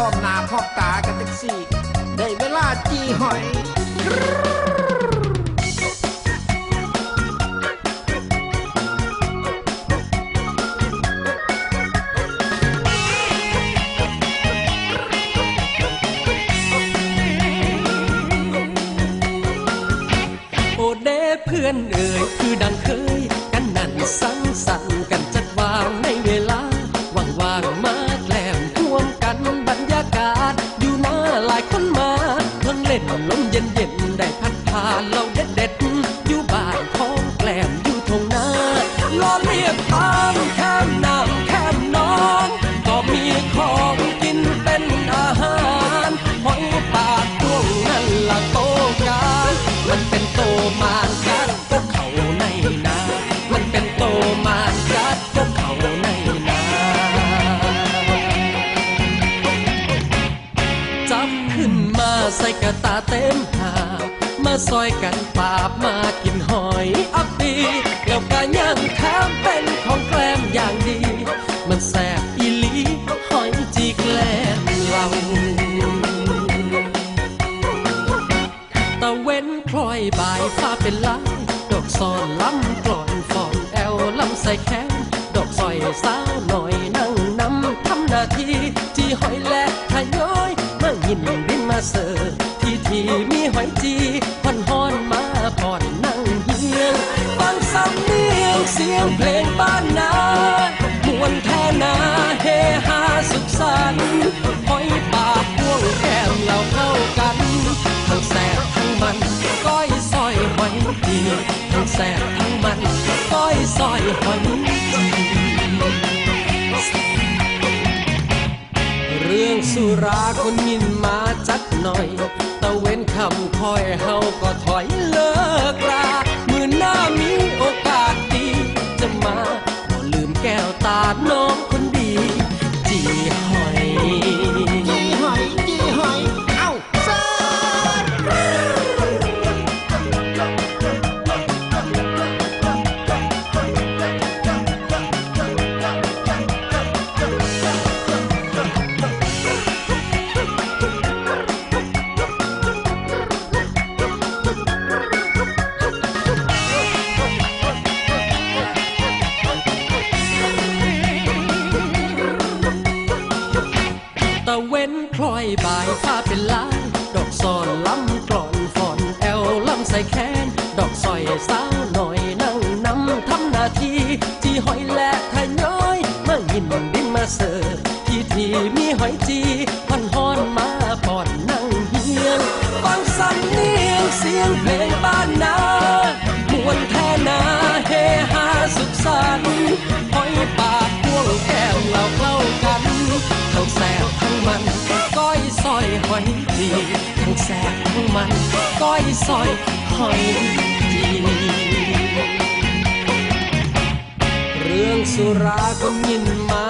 พร้อมหนาพร้อมตากันแท็กซี่ ได้เวลาจีหอยโอเดเพื่อนเอ่ยคือดังเคยกันนั่นสัง เพิ่งเล่นลมเย็นๆได้พัดผ่าเราเด็ดๆอยู่บ้านของแกล้มอยู่ทงนาล้อเลียบตามแคมน้ำแคมน้อง ก็มีของกินเป็นอาหารหอยปากดวงนั่นละโตกันมันเป็นโตมานกัดพวกเขาในนา มันเป็นโตมานกัดพวกเขาในนาจับขึ้นมา ใส่กระตาเต็มหามาซอยกันปาบมากินหอยอัปปีแล้วก็ยังแถมเป็นของแกล้มอย่างดี มันแสบอีลีหอยจีแกล้มเราตะเว้นพลอยบายฟ้าเป็นลายดอกซอนล้ำกลอนฟอนแอลลำใส่แขนดอกซอยสาวหน่อยนั่งนำทำหน้าที่จีหอยและทะย้อยมายินบิน เสิร์ฟที่ที่มีหอยจีผ่อนฮอนมาผ่อนนั่งเฮียงฟังสำเนียงเสียงเพลงบ้านนามวนแท่นาเฮฮาสุขสันต์หอยปากพวงแก้มเราเข้ากันทั้งแสบทั้งมันก้อยซอยหอยจีทั้งแสบทั้งมันก้อยซอยหอย สุราคนยินมาจัดหน่อย ตะเว้นคำคอยเฮาก็ถอยเลย ตะเว้นพลอยบายฟ้าเป็นลายดอกซอนล้ำกลอนฟอนแอลล้ำใส่แขน ดอกสอยสาวหน่อยนั่งนำทำหน้าที่จีหอยและทะย้อยมายินบินมาเสิร์ฟที่ที่มีหอยจีพันฮอนมาปอนนั่งเฮียงฟังสำเนียงเสียงเพลงบ้านนามวนแท่นาเฮฮาสุขสันต์ ดีทั้งแสบทั้งมันก้อยซอยหอยดีเรื่องสุราก็ยินมา